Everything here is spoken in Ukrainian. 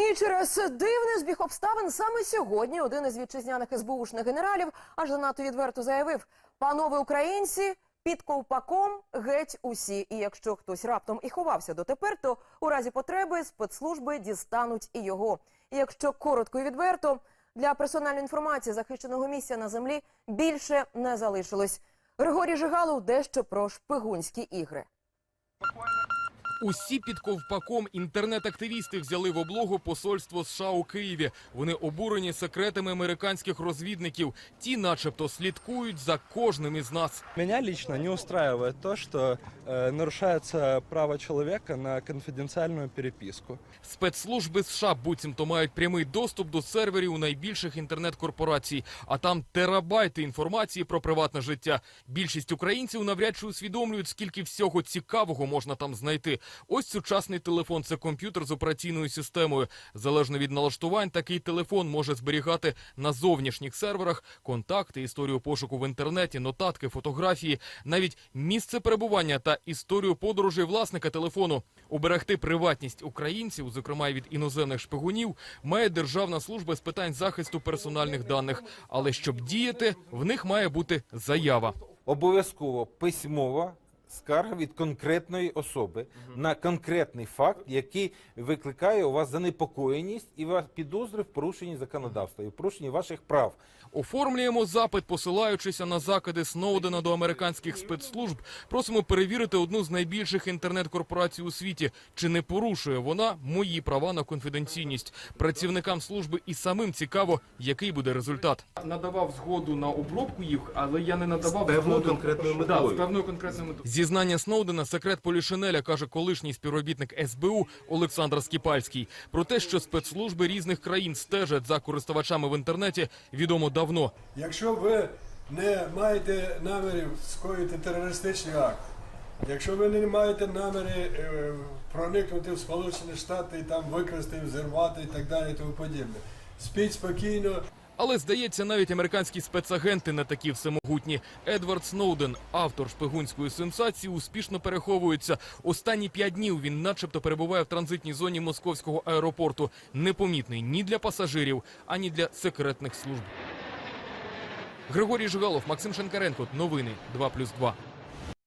І через дивний збіг обставин саме сьогодні один із вітчизняних СБУшних генералів аж занадто відверто заявив: панове українці, під ковпаком геть усі. І якщо хтось раптом і ховався дотепер, то у разі потреби спецслужби дістануть і його. І якщо коротко і відверто, для персональної інформації захищеного місця на землі більше не залишилось. Григорій Жигалов дещо про шпигунські ігри. Усі під ковпаком інтернет-активісти взяли в облогу посольство США у Києві. Вони обурені секретами американських розвідників. Ті, начебто, слідкують за кожним із нас. Меня лично не устраивает то, что э, нарушается право человека на конфиденциальную переписку. Спецслужби США буцімто мають прямий доступ до серверів найбільших інтернет-корпорацій, а там терабайти інформації про приватне життя. Більшість українців навряд чи усвідомлюють, скільки всього цікавого можна там знайти. Ось сучасний телефон це комп'ютер з операційною системою. Залежно від налаштувань, такий телефон може зберігати на зовнішніх серверах контакти, історію пошуку в інтернеті, нотатки, фотографії, навіть місце перебування та історію подорожей власника телефону. Уберегти приватність українців, зокрема й від іноземних шпигунів, має Державна служба з питань захисту персональних даних. Але щоб діяти, в них має бути заява. обов'язково письмова скарга від конкретної особи на конкретний факт, який викликає у вас занепокоєність і вас підозри в порушенні законодавства і в порушенні ваших прав. Оформлюємо запит, посилаючися на закиди Сноудена до американських спецслужб. Просимо перевірити одну з найбільших інтернет-корпорацій у світі. Чи не порушує вона мої права на конфіденційність? Працівникам служби і самим цікаво, який буде результат. Надавав згоду на обробку їх, але я не надавав З певною конкретною метою. з певною конкретною метою. Зізнання Сноудена секрет Полішинеля каже колишній співробітник СБУ Олександр Скіпальський. Про те, що спецслужби різних країн стежать за користувачами в інтернеті, відомо давно. Якщо ви не маєте намірів скоїти терористичний акт, якщо ви не маєте наміри е, проникнути в Сполучені Штати і там викрасти, взірвати і так далі, тому подібне, спіть спокійно. Але здається, навіть американські спецагенти не такі всемогутні. Едвард Сноуден, автор шпигунської сенсації, успішно переховується. Останні п'ять днів він, начебто, перебуває в транзитній зоні московського аеропорту, непомітний ні для пасажирів, ані для секретних служб. Григорій Жигалов, Максим Шенкаренко. Новини 2+,2.